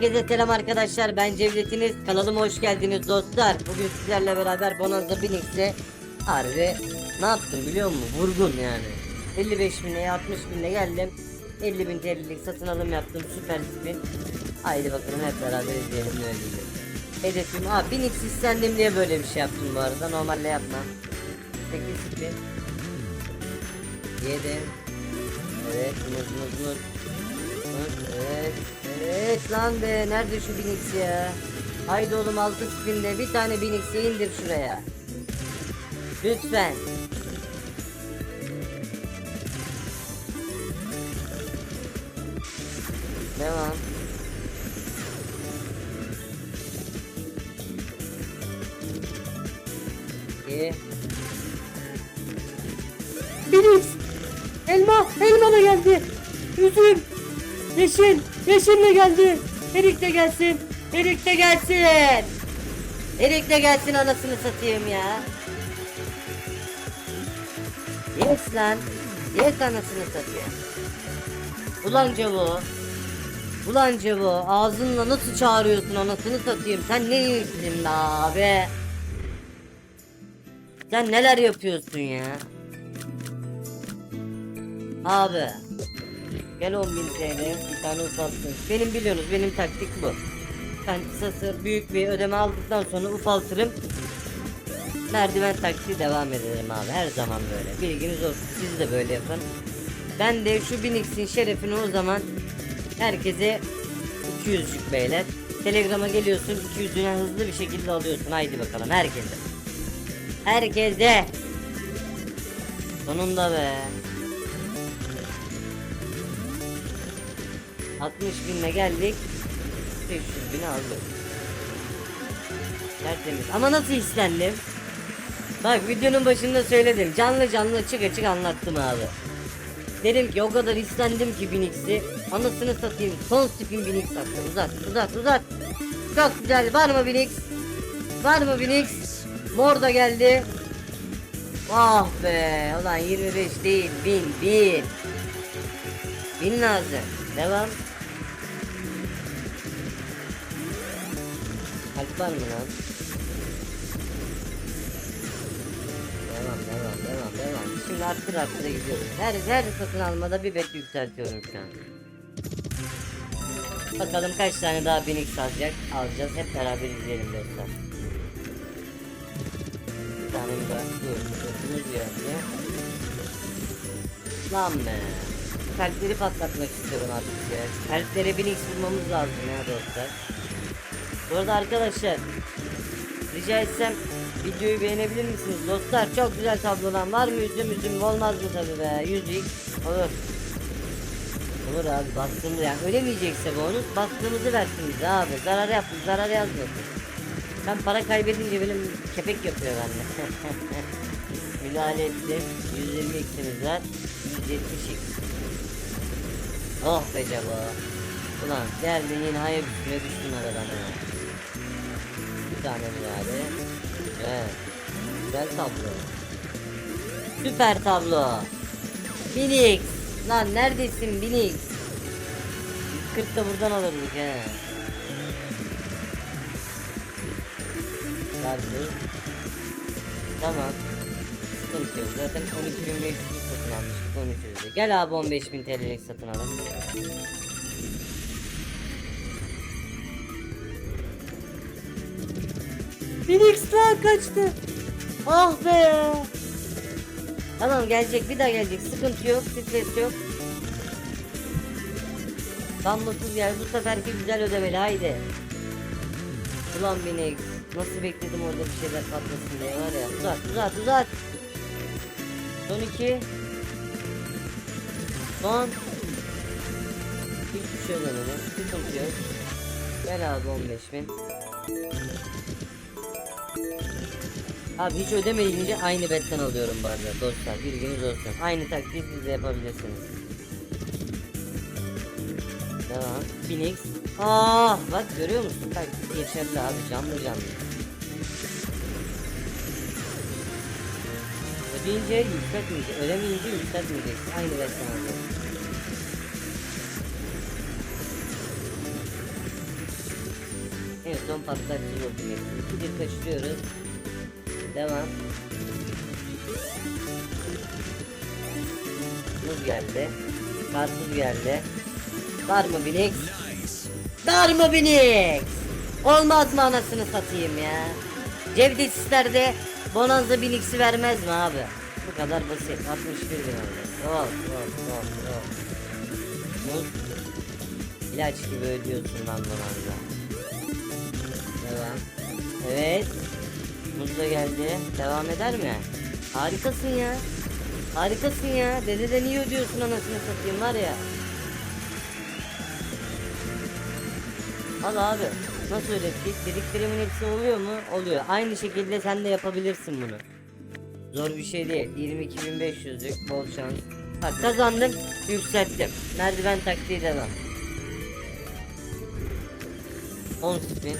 Herkese selam arkadaşlar. Ben Cevdetiniz. Kanalıma hoş geldiniz dostlar. Bugün sizlerle beraber Bonanza Binix'e harbi ne yaptım biliyor musun? Vurgun yani. 55 bine 60 bine geldim. 50 bin TL'lik satın alım yaptım. Süper spin. Haydi bakalım hep beraber izleyelim ne ödeyecek. Hedefim ha Binix istendim diye böyle bir şey yaptım bu arada. Normalde yapmam. 8 spin. 7 Evet muz muz muz Evet, evet lan be nerede şu Binix ya? Haydi oğlum altı spinde bir tane Binix'i indir şuraya. Lütfen. Devam. İyi. Binix. Elma. Elma da geldi. Üzüm. Yeşil. Yeşil de geldi. Erik de gelsin. Erik de gelsin. Erik de gelsin anasını satayım ya. Yes lan. Yes anasını satayım. Ulan Cevo. Ulan Cevo ağzınla nasıl çağırıyorsun anasını satayım. Sen ne be abi. Sen neler yapıyorsun ya. Abi. Gel 10.000 TL bir tane ufaltın. Benim biliyorsunuz benim taktik bu. Ben kısası büyük bir ödeme aldıktan sonra ufaltırım. Merdiven taktiği devam ederim abi her zaman böyle. Bilginiz olsun siz de böyle yapın. Ben de şu Binix'in şerefini o zaman herkese 200'lük beyler. Telegram'a geliyorsun 200'üne hızlı bir şekilde alıyorsun. Haydi bakalım herkese. Herkese. Sonunda be. 60 binle geldik. 500 bini aldık. Tertemiz. Ama nasıl istendim? Bak videonun başında söyledim. Canlı canlı açık açık anlattım abi. Dedim ki o kadar istendim ki Binix'i. Anasını satayım. Son spin Binix attım. Uzat uzat uzat. Çok güzel. Var mı Binix? Var mı Binix? Mor da geldi. Ah be. Ulan 25 değil. 1000 1000. 1000 lazım. Devam. Var mı lan? Devam devam devam devam. Şimdi arttır arttır gidiyoruz. Her her satın almada bir bet yükseltiyorum şu an. Bakalım kaç tane daha Binix alacak, alacağız. Hep beraber izleyelim dostlar. Bir tane daha dur. Dur geldi. Lan be. Kalpleri patlatmak istiyorum artık ya. Kalplere Binix bulmamız lazım ya dostlar. Bu arada arkadaşlar rica etsem videoyu beğenebilir misiniz dostlar? Çok güzel tablodan var mı üzüm üzüm olmaz mı tabi be? Yüzük olur. Olur abi bastığımız yani ölemeyecekse bonus bastığımızı versin bize abi. Zarar yaptı zarar yazmasın. Ben para kaybedince benim kepek yapıyor bende. Müdahale ettim. 120 x'imiz var. 170 x. Oh be caba. Ulan geldin yine hayır düştün aradan ya. Bir tane müdahale. Evet. Güzel tablo. Süper tablo. Binix. Lan neredesin Binix? 140 da buradan alırdık he. Verdi. Tamam. Sıkıntı. Zaten 12.500 satın almıştık 1300'de. Gel abi 15.000 TL'lik satın alalım. Binix lan kaçtı. Ah be. Tamam gelecek bir daha gelecek sıkıntı yok stres yok. Damlasız yer bu seferki güzel ödemeli haydi. Ulan Binex nasıl bekledim orada bir şeyler patlasın diye var ya uzat uzat uzat. Son iki. Son. Hiçbir şey ödemedi sıkıntı yok. Gel abi 15 bin. Abi hiç ödemeyince aynı betten alıyorum bu dostlar bilginiz olsun. Aynı taktiği siz de yapabilirsiniz. Devam. Phoenix. Ah bak görüyor musun? Taktik geçerli abi canlı canlı. Ödeyince yükseltmeyecek. Ödemeyince yükseltmeyeceksin. Aynı betten alacaksın. ton patlatacağız o Phoenix'i. İkidir kaçırıyoruz. Devam. Muz geldi. Karpuz geldi. Var mı Phoenix? Var mı Phoenix? Olmaz mı anasını satayım ya? Cevdetsizlerde Bonanza Phoenix'i vermez mi abi? Bu kadar basit. 61 bin oldu. Of of of of. Muz. İlaç gibi ödüyorsun lan Bonanza. Devam. Evet. Da geldi. Devam eder mi? Harikasın ya. Harikasın ya. Dededen iyi ödüyorsun anasını satayım var ya. Al abi. Nasıl ödettik? Dediklerimin hepsi oluyor mu? Oluyor. Aynı şekilde sen de yapabilirsin bunu. Zor bir şey değil. 22.500'lük bol şans. Bak kazandım, yükselttim. Merdiven taktiği devam. 10 spin.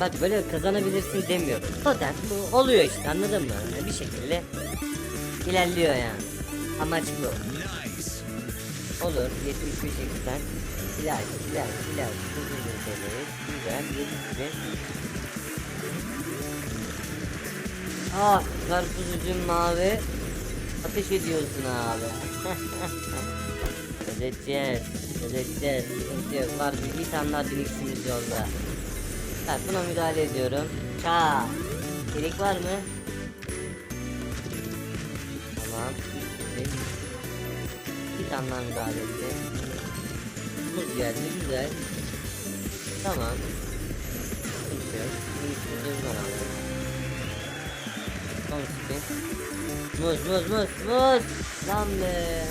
Bak böyle kazanabilirsin demiyorum. Zaten bu oluyor işte anladın mı? Yani bir şekilde ilerliyor yani. Amaç bu. Olur 75 eksen. İlaç, ilaç, ilaç. Güzel, gelişti. Ah, karpuz üzüm mavi. Ateş ediyorsun abi. ödeyeceğiz. Sıkıntı yok. Var bir, bir tane daha biriksimiz yolda. Bak buna müdahale ediyorum. Ça. Gerik var mı? Tamam. Bir, tane daha müdahale ettim. Buz geldi güzel. Tamam. Sıkıntı yok. Bir. Son spin. Muz muz muz muz. Lan be.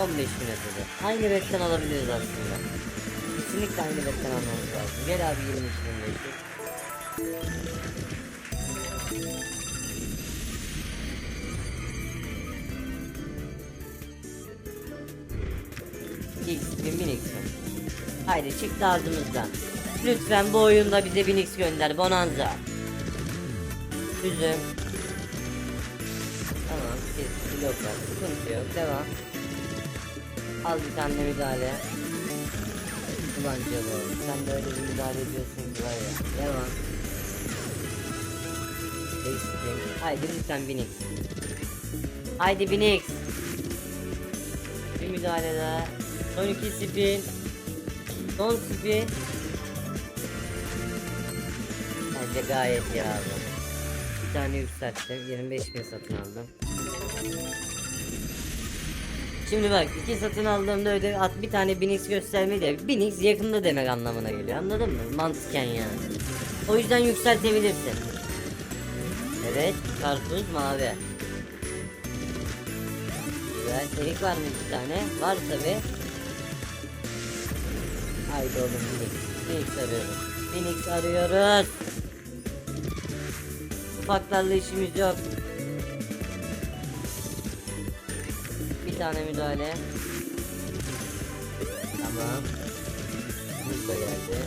15 bin ötede. Aynı betten alabiliriz aslında. Kesinlikle aynı betten almamız lazım. Gel abi 22 bin beşi. X bin bin X. Haydi çıktı ağzımızdan. Lütfen bu oyunda bize bin X gönder Bonanza. Üzüm. Tamam kes blok var sıkıntı yok devam. Al bir tane müdahale. Ulan Cebo sen de öyle bir müdahale ediyorsun var ya. Devam. Değiştireyim. Haydi lütfen 1000x. Haydi 1000x. Bir müdahale daha. Son iki spin. Son spin. Bence gayet iyi abi. Bir tane yükselttim. 25 bin satın aldım. Şimdi bak iki satın aldığımda öde at bir tane Binix göstermeyi de Binix yakında demek anlamına geliyor anladın mı? Mantıken yani. O yüzden yükseltebilirsin. Evet karpuz mavi. Güzel erik var mı bir tane? Var tabi. Haydi oğlum Binix. Binix arıyoruz. Binix arıyoruz. Ufaklarla işimiz yok. Bir tane müdahale. Tamam. Buz da geldi.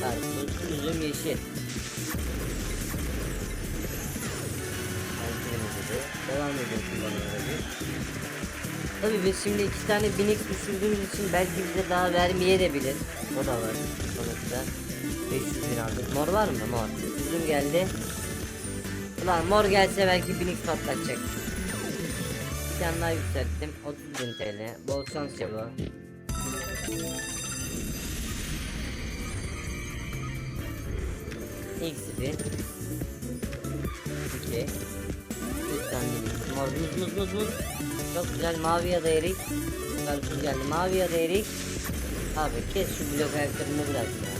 Karpuz, üzüm, yeşil. Devam ediyorsun bana böyle. Tabii biz şimdi iki tane binik düşürdüğümüz için belki bize daha vermeyebilir. O da var sonuçta. 500 bin aldık. Mor var mı? Mor. Üzüm geldi. Ulan mor gelse belki binik patlatacak. Daha yükselttim. 30 bin TL. Bol şans ya bu. Eksi bir. İki. Lütfen mor muz muz muz muz. Çok güzel mavi ya da erik. Karpuz geldi. Mavi ya da erik. Abi kes şu blok ayaklarını bırak ya.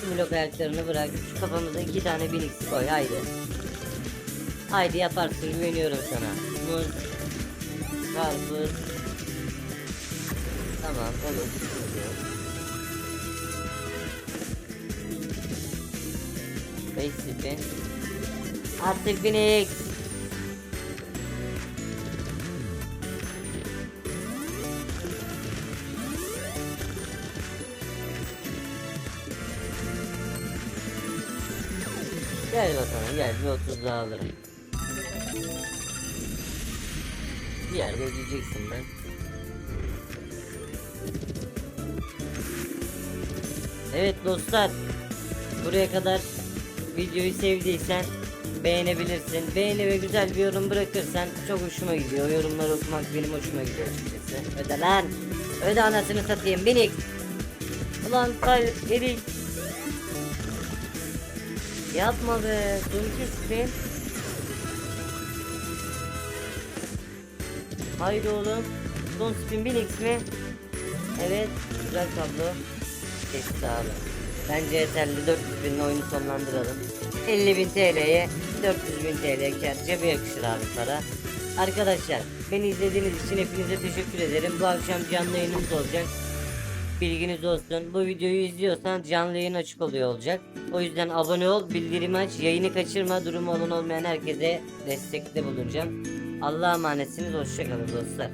Şu blok ayaklarını bırak. Şu kafamıza iki tane binik koy haydi. Haydi yaparsın güveniyorum sana. Muz. Karpuz. Tamam. Beş spin. Artık binik. Gel bakalım gel bir 30 daha alırım. bir yerde ödeyeceksin ben. Evet dostlar. Buraya kadar videoyu sevdiysen beğenebilirsin. Beğeni ve güzel bir yorum bırakırsan çok hoşuma gidiyor. Yorumları okumak benim hoşuma gidiyor açıkçası. Öde lan. Öde anasını satayım minik. Ulan kay erik. Yapma be. Dur ki Haydi oğlum. Son spin 1000 x mi? Evet. Güzel kablo. Geçti abi. Bence yeterli. 400 binle oyunu sonlandıralım. 50 bin TL'ye 400 bin TL kar. Cebe yakışır abi para. Arkadaşlar beni izlediğiniz için hepinize teşekkür ederim. Bu akşam canlı yayınımız olacak. Bilginiz olsun. Bu videoyu izliyorsan canlı yayın açık oluyor olacak. O yüzden abone ol, bildirimi aç, yayını kaçırma. Durumu olan olmayan herkese destekte bulunacağım. Allah'a emanetsiniz. Hoşçakalın dostlar.